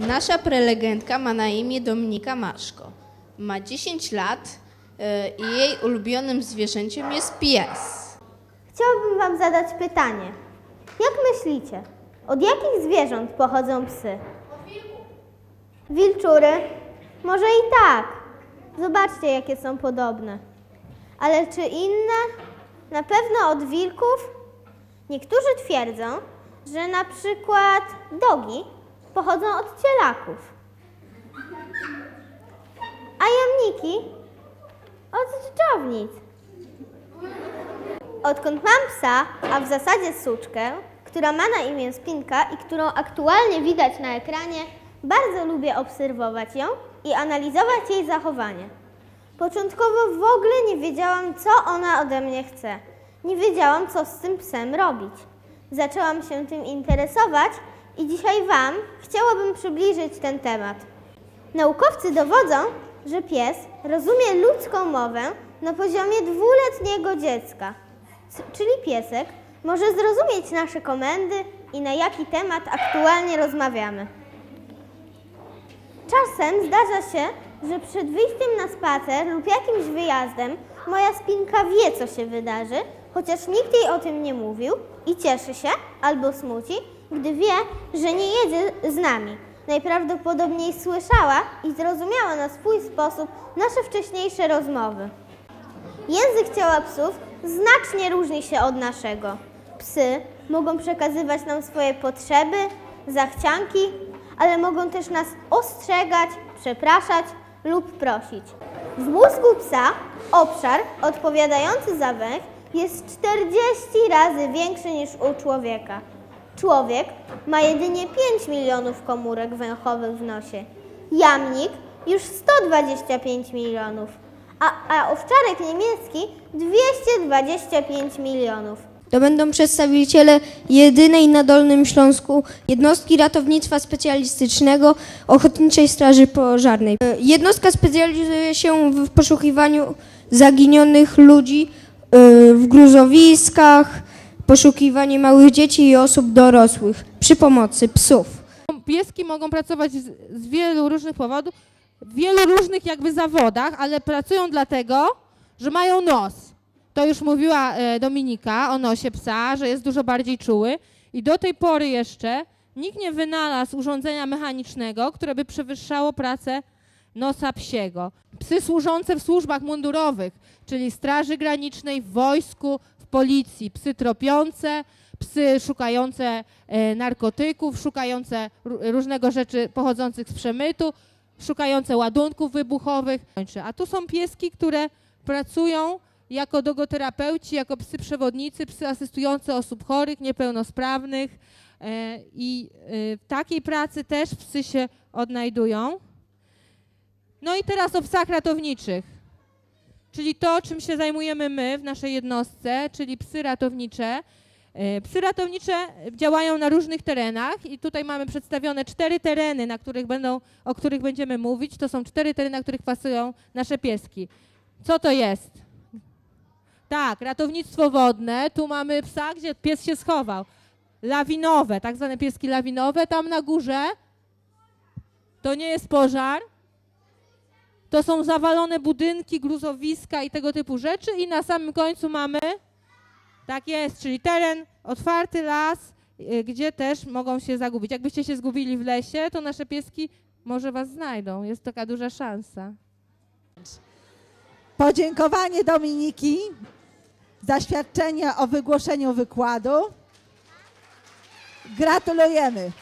Nasza prelegentka ma na imię Dominika Maszko. Ma 10 lat y, i jej ulubionym zwierzęciem jest pies. Chciałabym Wam zadać pytanie. Jak myślicie, od jakich zwierząt pochodzą psy? Wilczury? Może i tak. Zobaczcie, jakie są podobne. Ale czy inne? Na pewno od wilków? Niektórzy twierdzą, że na przykład dogi pochodzą od cielaków, a jamniki od dżdżownic. Odkąd mam psa, a w zasadzie suczkę, która ma na imię Spinka i którą aktualnie widać na ekranie, bardzo lubię obserwować ją i analizować jej zachowanie. Początkowo w ogóle nie wiedziałam, co ona ode mnie chce. Nie wiedziałam, co z tym psem robić. Zaczęłam się tym interesować i dzisiaj Wam chciałabym przybliżyć ten temat. Naukowcy dowodzą, że pies rozumie ludzką mowę na poziomie dwuletniego dziecka, czyli piesek może zrozumieć nasze komendy i na jaki temat aktualnie rozmawiamy. Czasem zdarza się, że przed wyjściem na spacer lub jakimś wyjazdem moja spinka wie, co się wydarzy, chociaż nikt jej o tym nie mówił i cieszy się albo smuci, gdy wie, że nie jedzie z nami. Najprawdopodobniej słyszała i zrozumiała na swój sposób nasze wcześniejsze rozmowy. Język ciała psów znacznie różni się od naszego. Psy mogą przekazywać nam swoje potrzeby, zachcianki, ale mogą też nas ostrzegać, przepraszać lub prosić. W mózgu psa obszar odpowiadający za węch jest 40 razy większy niż u człowieka. Człowiek ma jedynie 5 milionów komórek węchowych w nosie. Jamnik już 125 milionów, a, a owczarek niemiecki 225 milionów. To będą przedstawiciele jedynej na Dolnym Śląsku jednostki ratownictwa specjalistycznego Ochotniczej Straży Pożarnej. E, Jednostka specjalizuje się w poszukiwaniu zaginionych ludzi e, w gruzowiskach, poszukiwanie małych dzieci i osób dorosłych przy pomocy psów. Pieski mogą pracować z, z wielu różnych powodów, w wielu różnych jakby zawodach, ale pracują dlatego, że mają nos. To już mówiła e, Dominika o nosie psa, że jest dużo bardziej czuły i do tej pory jeszcze nikt nie wynalazł urządzenia mechanicznego, które by przewyższało pracę nosa psiego. Psy służące w służbach mundurowych, czyli Straży Granicznej, wojsku, policji, psy tropiące, psy szukające e, narkotyków, szukające ró- różnego rzeczy pochodzących z przemytu, szukające ładunków wybuchowych. A tu są pieski, które pracują jako dogoterapeuci, jako psy przewodnicy, psy asystujące osób chorych, niepełnosprawnych e, i e, w takiej pracy też psy się odnajdują. No i teraz o psach ratowniczych, czyli to, czym się zajmujemy my w naszej jednostce, czyli psy ratownicze. E, Psy ratownicze działają na różnych terenach i tutaj mamy przedstawione cztery tereny, na których będą, o których będziemy mówić. To są cztery tereny, na których pasują nasze pieski. Co to jest? Tak, ratownictwo wodne. Tu mamy psa, gdzie pies się schował. Lawinowe, tak zwane pieski lawinowe. Tam na górze to nie jest pożar. To są zawalone budynki, gruzowiska i tego typu rzeczy. I na samym końcu mamy tak jest, czyli teren, otwarty las, y, gdzie też mogą się zagubić. Jakbyście się zgubili w lesie, to nasze pieski może was znajdą. Jest taka duża szansa. Podziękowanie Dominiki za świadczenie o wygłoszeniu wykładu. Gratulujemy.